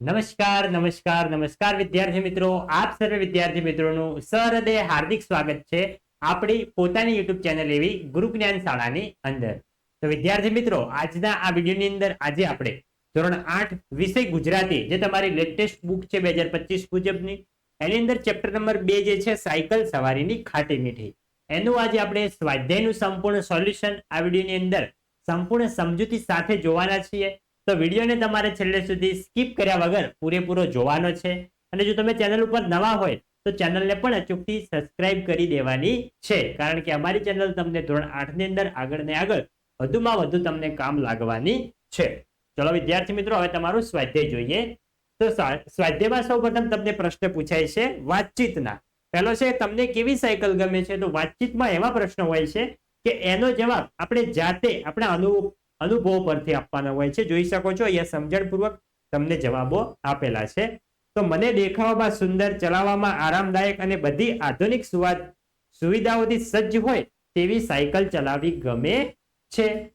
નમસ્કાર નમસ્કાર નમસ્કાર વિદ્યાર્થી મિત્રો. આપ સર્વે વિદ્યાર્થી મિત્રોનું સહૃદય હાર્દિક સ્વાગત છે આપણી પોતાની યુટ્યુબ ચેનલ એવી ગુરુ જ્ઞાન શાળાની અંદર. તો વિદ્યાર્થી મિત્રો, આજના આ વિડીયોની અંદર આજે આપણે ધોરણ આઠ વિષય ગુજરાતી, જે તમારી લેટેસ્ટ બુક છે બે હજાર પચીસ મુજબની, એની અંદર ચેપ્ટર નંબર બે જે છે સાયકલ સવારીની ખાટી મીઠી. એનું આજે આપણે સ્વાધ્યાયનું સંપૂર્ણ સોલ્યુશન આ વિડીયોની અંદર સંપૂર્ણ સમજૂતી સાથે જોવાના છીએ. તો વિડીયોને તમારે છેલ્લે સુધી સ્કીપ કર્યા વગર પૂરેપૂરો જોવાનો છે. અને જો તમે ચેનલ ઉપર નવા હોય, તો ચેનલને પણ અચૂકથી સબસ્ક્રાઇબ કરી દેવાની છે. કારણ કે અમારી ચેનલ તમને ધોરણ આઠની અંદર આગળ ને આગળ વધુમાં વધુ તમને કામ લાગવાની છે. ચલો વિદ્યાર્થી મિત્રો, હવે તમારું સ્વાધ્યાય જોઈએ. તો સ્વા- સ્વાધ્યાયમાં સૌપ્રથમ તમને પ્રશ્ન પૂછાય છે, વાતચીતના. પહેલો છે, તમને કેવી સાયકલ ગમે છે? તો વાતચીતમાં એવા પ્રશ્નો હોય છે કે એનો જવાબ આપણે જાતે, આપણા અનુભવ અનુભવ પરથી આપવાના હોય છે. જોઈ શકો છો, અહીંયા સમજણપૂર્વક તમને જવાબો આપેલા છે. તો મને દેખાવામાં સુંદર, ચલાવવામાં આરામદાયક અને બધી આધુનિક સુવા- સુવિધાઓથી સજ્જ હોય તેવી સાયકલ ચલાવવી ગમે છે.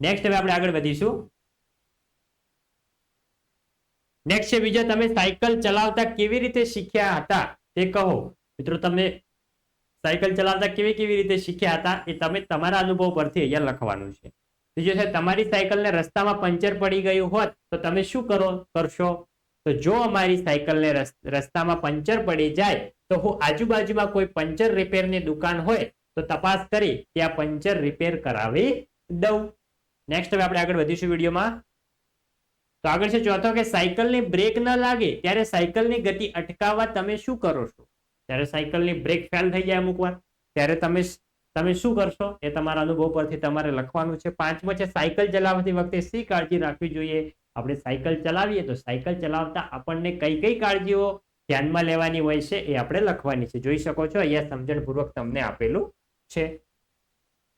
નેક્સ્ટ હવે આપણે આગળ વધીશું. નેક્સ્ટ છે, બીજો તમે સાયકલ ચલાવતા કેવી રીતે શીખ્યા હતા તે કહો. મિત્રો તમે સાયકલ ચલાવતા કેવી કેવી રીતે શીખ્યા હતા એ તમે તમારા અનુભવ પરથી અહીંયા લખવાનું છે. બીજું છે, તમારી સાયકલને રસ્તામાં પંચર પડી ગયું હોત તો તમે શું કરો, કરશો? તો જો અમારી સાયકલને રસ- રસ્તામાં પંચર પડી જાય તો હું આજુબાજુમાં કોઈ પંચર રિપેરની દુકાન હોય તો તપાસ કરી ત્યાં પંચર રિપેર કરાવી દઉં. નેક્સ્ટ હવે આપણે આગળ વધીશું વિડીયોમાં. તો આગળ છે ચોથો કે સાયકલની બ્રેક ન લાગે ત્યારે સાયકલની ગતિ અટકાવવા તમે શું કરો છો? ત્યારે સાયકલની બ્રેક ફેલ થઈ જાય અમુક વાર. ત્યારે તમે તમે શું કરશો? એ તમારા અનુભવ પરથી તમારે લખવાનું છે. પાંચમો છે, સાયકલ ચલાવતી વખતે શી કાળજી રાખવી જોઈએ? આપણે સાયકલ ચલાવીએ તો સાયકલ ચલાવતા આપણને કઈ કઈ કાળજીઓ ધ્યાનમાં લેવાની હોય છે એ આપણે લખવાની છે. જોઈ શકો છો, અહીંયા સમજણપૂર્વક તમને આપેલું છે.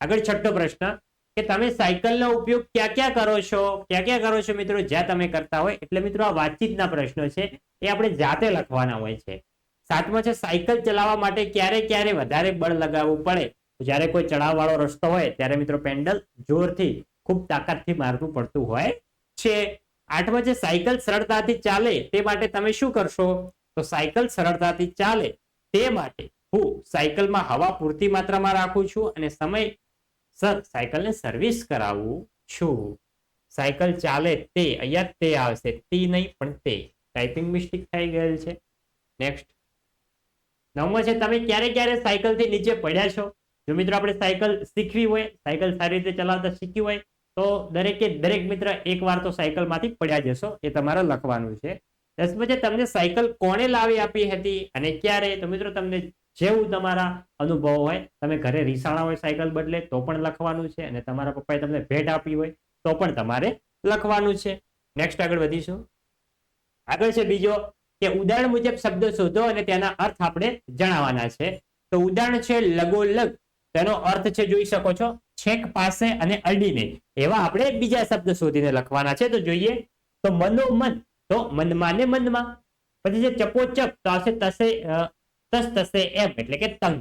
આગળ છઠ્ઠો પ્રશ્ન, કે તમે સાયકલનો ઉપયોગ ક્યાં ક્યાં કરો છો? ક્યાં ક્યાં કરો છો મિત્રો? જ્યાં તમે કરતા હોય. એટલે મિત્રો આ વાતચીતના પ્રશ્નો છે, એ આપણે જાતે લખવાના હોય છે. સાતમો છે, સાયકલ ચલાવવા માટે ક્યારે ક્યારે વધારે બળ લગાવવું પડે? જ્યારે કોઈ ચડાવ વાળો રસ્તો હોય, ત્યારે મિત્રો પેન્ડલ જોરથી ખૂબ તાકાતથી મારવું પડતું હોય છે. આઠમાં જે સાયકલ સરળતાથી ચાલે તે માટે તમે શું કરશો? તો સાયકલ સરળતાથી ચાલે તે માટે હું સાયકલમાં હવા પૂરતી માત્રામાં રાખું છું અને સમય સર સાયકલને સર્વિસ કરાવું છું. સાયકલ ચાલે તે, અહીંયા તે આવશે, તે નહીં, પણ તે. ટાઈપિંગ મિસ્ટેક થઈ ગયેલ છે. નેક્સ્ટ. નવમો છે તમે ક્યારે ક્યારે સાયકલથી નીચે પડ્યા છો? જો મિત્રો આપણે સાયકલ શીખવી હોય, સાયકલ સારી રીતે ચલાવતા શીખવી હોય, તો દરેકે દરેક મિત્ર એકવાર તો સાયકલમાંથી પડ્યા જશો, એ તમારે લખવાનું છે. દસ પછી તમને સાયકલ કોણે લાવી આપી હતી અને ક્યારે, તો મિત્રો તમને જેવું તમારા અનુભવ હોય, તમે ઘરે રીસાણા હોય સાયકલ બદલે, તો પણ લખવાનું છે અને તમારા પપ્પાએ તમને ભેટ આપી હોય, તો પણ તમારે લખવાનું છે. નેક્સ્ટ આગળ વધીશું. આગળ છે બીજો કે ઉદાહરણ મુજબ શબ્દો શોધો અને તેના અર્થ આપણે જણાવવાના છે. તો ઉદાહરણ છે લગોલગ. તેનો અર્થ છે જોઈ શકો છો, છેક પાસે અને અડીને. એવા આપણે બીજા શબ્દ શોધીને લખવાના છે, તો જોઈએ. તો મનોમન તો મનમાં ને મનમાં. પછી જે ચપોચપ તો આવશે તસે તસ તસે એમ, એટલે કે તંગ.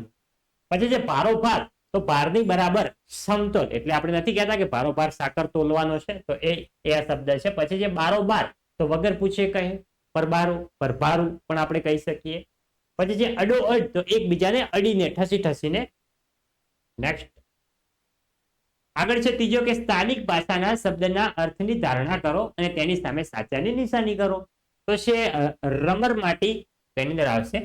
પછી જે ભારોભાર, તો ભારની બરાબર સમતોલ, એટલે આપણે નથી કહેતા કે ભારોભાર સાકર તોલવાનો છે, તો એ એ શબ્દ છે. પછી જે બારોબાર, તો વગર પૂછે કહે પરબારું, પરભારું પણ આપણે કહી શકીએ. પછી જે અડો અડ તો એકબીજાને અડીને, ઠસી ઠસીને નેક્સ્ટ આગળ છે ત્રીજો કે સ્થાનિક ભાષાના શબ્દના અર્થની ધારણા કરો અને તેની સામે સાચાની નિશાની કરો. તો છે રમર માટી તેની અંદર આવશે.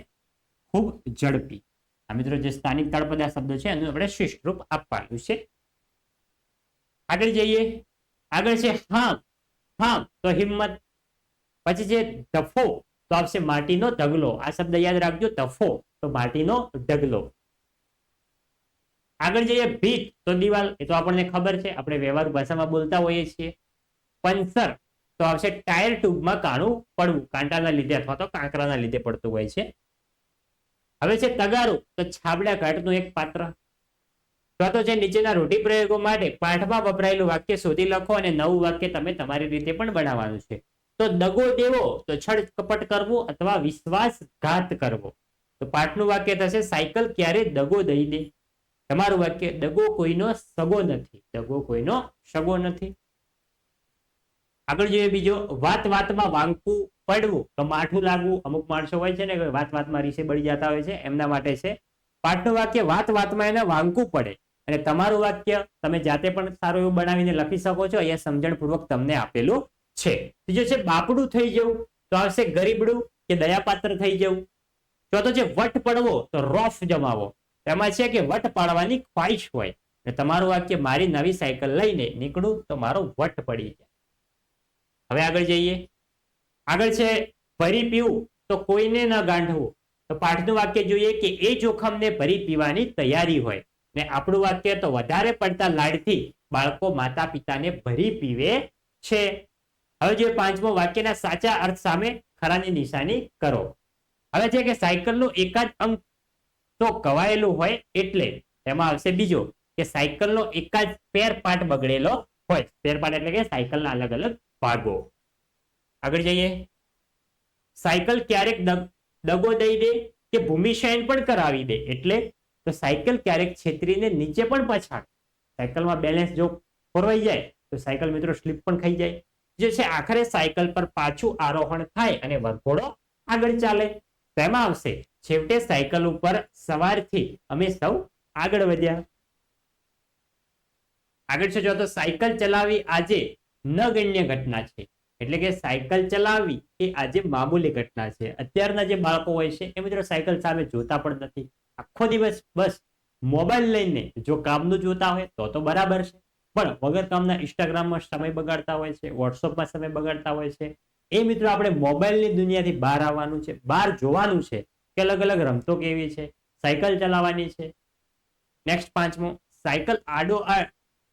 ખૂબ ઝડપી. આ મિત્રો જે સ્થાનિક તળપદા શબ્દો છે, એનું આપણે શિષ્ટ રૂપ આપવાનું છે. આગળ જઈએ. આગળ છે હામ હામ તો હિંમત. પછી છે ધફો તો આવશે માટીનો ઢગલો. આ શબ્દ યાદ રાખજો, ધફો તો માટીનો ઢગલો. આગળ જઈએ ભીત તો દિવાલ, એ તો આપણને ખબર છે, આપણે વ્યવહારુ ભાષામાં બોલતા હોઈએ છીએ. પંચર, તો આવશે ટાયર ટ્યુબમાં કાણું પડવું, કાંટાના લીધે અથવા તો કાંકરાના લીધે પડતું હોય છે. હવે છે તગારું, તો છાબડા ઘાટનું એક પાત્ર. અથવા તો છે નીચેના રૂઢિપ્રયોગો માટે પાઠમાં વપરાયેલું વાક્ય શોધી લખો અને નવું વાક્ય તમે તમારી રીતે પણ બનાવવાનું છે. તો દગો દેવો, તો છળ કપટ કરવું અથવા વિશ્વાસઘાત કરવો. તો પાઠનું વાક્ય થશે, સાયકલ ક્યારે દગો દઈ દે? તમારું વાક્ય દગો કોઈનો સગો નથી. દગો કોઈનો સગો નથી. આગળ જોઈએ બીજો, વાત વાતમાં વાંકું પડવું. તો માઠું લાગવું, અમુક માણસો હોય છે ને વાત વાતમાં રીસે બળી જતા હોય છે, એમના માટે છે. પાઠનું વાક્ય વાત વાતમાં એને વાંકું પડે. અને તમારું વાક્ય તમે જાતે પણ સારું એવું બનાવીને લખી શકો છો, અહીંયા સમજણપૂર્વક તમને આપેલું છે. ત્રીજો છે, બાપડું થઈ જવું. તો આવશે, ગરીબડું કે દયાપાત્ર થઈ જવું. ચોથો છે, વટ પડવો. તો રોફ જમાવો. તેમાં છે કે વટ પાડવાની ખ્વાહિશ હોય. ને તમારું વાક્ય મારી નવી સાયકલ લઈને નીકળું તો મારો વટ પડી જાય. હવે આગળ જઈએ. આગળ છે, ભરી પીવું તો કોઈને ન ગાંઠવું તો પાઠનું વાક્ય જોઈએ કે એ જોખમને ભરી પીવાની તૈયારી હોય. ને આપણું વાક્ય તો વધારે પડતા લાડથી બાળકો માતા પિતાને ભરી પીવે છે. હવે જે પાંચમો વાક્યના સાચા અર્થ સામે ખરાની નિશાની કરો. હવે છે કે સાયકલનું એકાદ અંક તો કવાયેલું હોય એટલે એમાં આવશે બીજો કે સાયકલનો એકાદ સ્પેર પાર્ટ બગડેલો હોય. સ્પેર પાર્ટ એટલે કે સાયકલના અલગ અલગ ભાગો. આગળ જઈએ. સાયકલ ક્યારેક દગો દઈ દે કે ભૂમિશયન પણ કરાવી દે. એટલે તો સાયકલ ક્યારેક છેતરીને નીચે પણ પછાડ. સાયકલમાં બેલેન્સ જો ખોરવાઈ જાય, તો સાયકલ મિત્રો સ્લીપ પણ ખાઈ જાય. જે છે આખરે સાયકલ પર પાછું આરોહણ થાય અને વરઘોડો આગળ ચાલે. તેમાં આવશે છેવટે સાયકલ ઉપર સવારથી અમે સૌ આગળ વધ્યા. આગળ છે જો તો સાયકલ ચલાવી આજે નગણ્ય ઘટના છે. એટલે કે સાયકલ ચલાવવી એ આજે મામૂલી ઘટના છે. અત્યારના જે બાળકો હોય છે, એ મિત્રો સાયકલ સામે જોતા પણ નથી. આખો દિવસ બસ મોબાઈલ લઈને જો કામનું જોતા હોય તો તો બરાબર છે. પણ વગર કામના ઇન્સ્ટાગ્રામમાં સમય બગાડતા હોય છે, વોટ્સઅપમાં સમય બગાડતા હોય છે. એ મિત્રો આપણે મોબાઈલની દુનિયાથી બહાર આવવાનું છે, બહાર જોવાનું છે. કે અલગ અલગ રમતો કેવી છે? સાયકલ ચલાવવાની છે. નેક્સ્ટ પાંચમો, સાયકલ આડો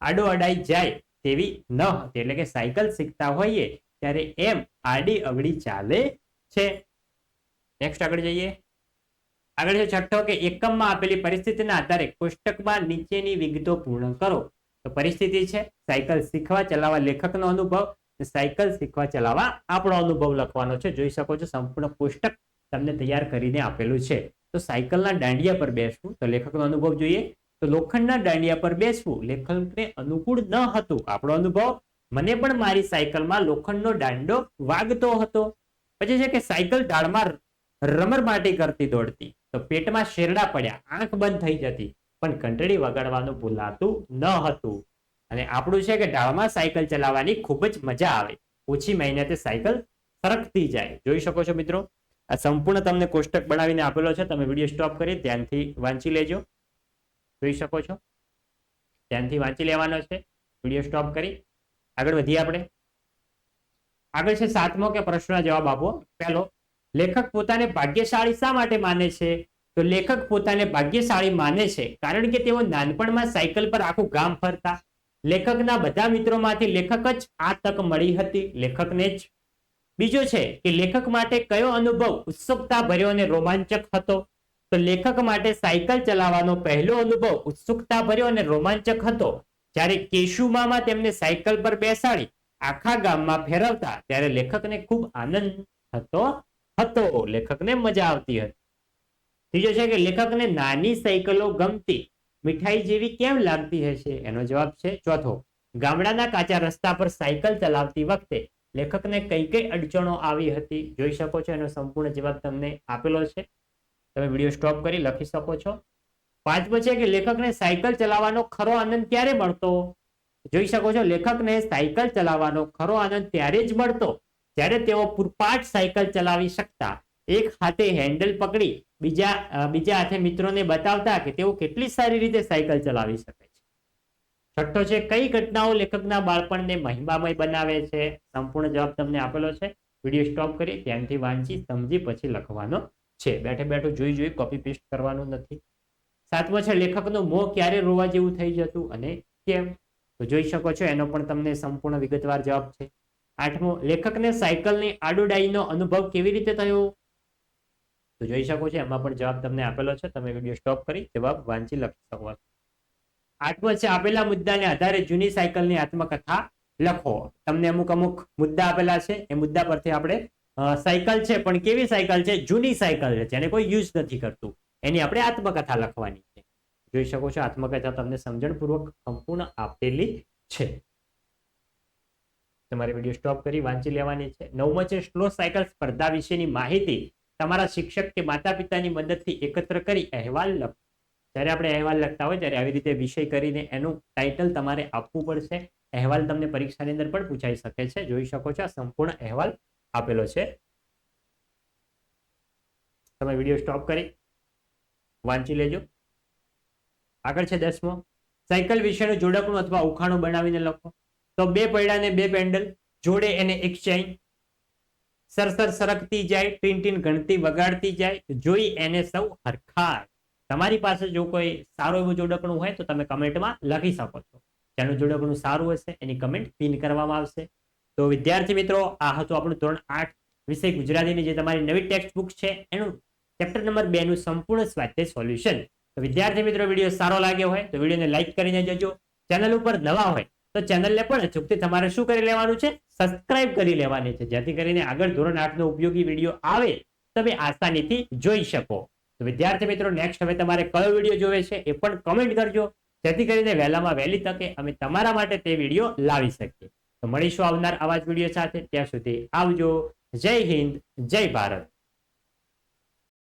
આડો અડાઈ જાય તેવી ન હતી. એટલે કે સાયકલ શીખતા હોઈએ ત્યારે એમ આડી અવડી ચાલે છે. નેક્સ્ટ આગળ જઈએ. આગળ છે છઠ્ઠો કે એકમમાં આપેલી પરિસ્થિતિના આધારે કોષ્ટકમાં નીચેની વિગતો પૂર્ણ કરો. તો પરિસ્થિતિ છે, સાયકલ શીખવા ચલાવવા લેખકનો અનુભવ સાયકલ શીખવા ચલાવવા આપણો અનુભવ લખવાનો છે. જોઈ શકો છો, સંપૂર્ણ કોષ્ટક તમને તૈયાર કરીને આપેલું છે. તો સાયકલના દાંડિયા પર બેસવું, તો લેખકનો અનુભવ જોઈએ. તો લોખંડના દાંડિયા પર બેસવું, લેખકને અનુકૂળ ન હતું, આપણો અનુભવ, મને પણ મારી સાયકલમાં લોખંડનો દાંડો વાગતો હતો. પછી છે કે સાયકલ ઢાળમાં રમર માટી કરતી દોડતી, તો પેટમાં શેરડા પડ્યા, આંખ બંધ થઈ જતી, પણ ઘંટડી વગાડવાનું ભૂલાતું ન હતું. અને આપણું છે કે ઢાળમાં સાયકલ ચલાવવાની ખૂબ જ મજા આવે. ઓછી મહેનતે સાયકલ સરકતી જાય. જોઈ શકો છો મિત્રો? આ સંપૂર્ણ તમને કોષ્ટક બનાવીને આપેલો છે. તમે વીડિયો સ્ટોપ કરી ધ્યાનથી વાંચી લેજો. જોઈ શકો છો? ધ્યાનથી વાંચી લેવાનો છે. વીડિયો સ્ટોપ કરી. આગળ વધીએ આપણે. આગળ છે સાતમો કે પ્રશ્નનો જવાબ આપો. પહેલો, લેખક પોતાને ભાગ્યશાળી શા માટે માને છે? તો લેખક પોતાને ભાગ્યશાળી માને છે કારણ કે તેઓ નાનપણમાં સાયકલ પર આખું ગામ ફરતા. લેખકના બધા મિત્રોમાંથી લેખક જ આ તક મળી હતી. લેખકને જ. બીજો છે કે લેખક માટે કયો અનુભવ ઉત્સુકતા ભર્યો અને રોમાંચક હતો? તો લેખક માટે સાયકલ ચલાવવાનો પહેલો અનુભવ ઉત્સુકતા ભર્યો અને રોમાંચક હતો. જ્યારે કેશુમામાં તેમને સાયકલ પર બેસાડી આખા ગામમાં ફેરવતા ત્યારે લેખકને ખૂબ આનંદ થતો હતો. લેખકને મજા આવતી હતી. ત્રીજો છે કે લેખકને નાની સાયકલો ગમતી મીઠાઈ જેવી કેમ લાગતી હશે? એનો જવાબ છે ચોથો. ગામડાના કાચા રસ્તા પર સાયકલ ચલાવતી વખતે લેખકને કઈ કઈ અડચણો આવી હતી જોઈ શકો છો, એનો સંપૂર્ણ જવાબ તમને આપેલો છે. તમે વીડિયો સ્ટોપ કરી લખી શકો છો. પાંચમો છે કે લેખકને સાયકલ ચલાવવાનો ખરો આનંદ ક્યારે મળતો? જોઈ શકો છો, લેખકને સાયકલ ચલાવવાનો ખરો આનંદ ત્યારે જ મળતો જ્યારે તેઓ પૂરપાટ સાયકલ ચલાવી શકતા. એક હાથે હેન્ડલ પકડી, બીજા બીજા હાથે મિત્રોને બતાવતા કે તેઓ કેટલી સારી રીતે સાયકલ ચલાવી શકે. છઠ્ઠો છે, કઈ ઘટનાઓ લેખકના બાળપણને મહિમામય બનાવે છે? સંપૂર્ણ જવાબ તમને આપેલો છે. વીડિયો સ્ટોપ કરી ધ્યાનથી વાંચી, સમજી, પછી લખવાનો છે. બેઠે બેઠું જોઈ જોઈ કોપી પેસ્ટ કરવાનું નથી. સાતમો છે, લેખકનું મોં ક્યારે રોવા જેવું થઈ જતું અને કેમ? તો જોઈ શકો છો, એનો પણ તમને સંપૂર્ણ વિગતવાર જવાબ છે. આઠમો, લેખકને સાયકલની આડુડાઈનો અનુભવ કેવી રીતે થયો? તો જોઈ શકો છો, એમાં પણ જવાબ તમને આપેલો છે. તમે વીડિયો સ્ટોપ કરી જવાબ વાંચી લખી શકો છો. આઠમો છે આપેલા મુદ્દાને આધારે જૂની સાયકલની આત્મકથા લખો. તમને અમુક અમુક મુદ્દા આપેલા છે, એ મુદ્દા પરથી આપણે સાયકલ છે, પણ કેવી સાયકલ છે? જૂની સાયકલ છે, જેને કોઈ યુઝ નથી કરતું. એની આપણે આત્મકથા લખવાની છે. જોઈ શકો છો, આત્મકથા તમને સમજણપૂર્વક સંપૂર્ણ આપેલી છે. તમારે વીડિયો સ્ટોપ કરી વાંચી લેવાની છે. નવમો છે, સ્લો સાયકલ સ્પર્ધા વિશેની માહિતી. તમારા શિક્ષક કે માતા પિતાની મદદથી એકત્ર કરી અહેવાલ લખો. જ્યારે આપણે અહેવાલ લખતા હોય ત્યારે આવી રીતે વિષય કરીને એનું ટાઇટલ તમારે આપવું પડશે. અહેવાલ તમને પરીક્ષાની અંદર પણ પૂછાઈ શકે છે. જોઈ શકો છો આ સંપૂર્ણ અહેવાલ આપેલો છે. તમે વીડિયો સ્ટોપ કરી વાંચી લેજો. આગળ છે દસમો. સાયકલ વિશેનું જોડકણું અથવા ઉખાણું બનાવીને લખો. તો બે પૈડાને બે પેન્ડલ, જોડે એને એક ચેઇન સરસર સરકતી જાય, ટીન ટીન ગણતી, વગાડતી જાય. જોઈ એને સૌ હરખાય. તમારી પાસે જો કોઈ સારું એવું જોડકણું હોય તો તમે કમેન્ટમાં લખી શકો છો. જેનું જોડકણું સારું હશે, એની કમેન્ટ પિન કરવામાં આવશે. તો વિદ્યાર્થી મિત્રો, આ હતું આપણું ધોરણ આઠ વિષય ગુજરાતીની જે તમારી નવી ટેક્સ્ટ બુક છે, એનું ચેપ્ટર નંબર બે નું સંપૂર્ણ સ્વાધ્યાય સોલ્યુશન તો વિદ્યાર્થી મિત્રો, વીડિયો સારો લાગ્યો હોય તો વિડીયોને લાઈક કરીને જજો. ચેનલ ઉપર નવા હોય તો ચેનલને પણ ચૂકતી તમારે શું કરી લેવાનું છે? સબસ્ક્રાઇબ કરી લેવાની છે. જેથી કરીને આગળ ધોરણ આઠનો ઉપયોગી વીડિયો આવે તમે આસાનીથી જોઈ શકો. તો વિદ્યાર્થી મિત્રો નેક્સ્ટ હવે તમારે કયો વીડિયો જોવે છે એ પણ કમેન્ટ કરજો. જેથી કરીને વહેલામાં વહેલી તકે અમે તમારા માટે તે વીડિયો લાવી શકીએ. તો મળીશું આવનાર આવા જ વીડિયો સાથે. ત્યાં સુધી આવજો. જય હિન્દ, જય ભારત.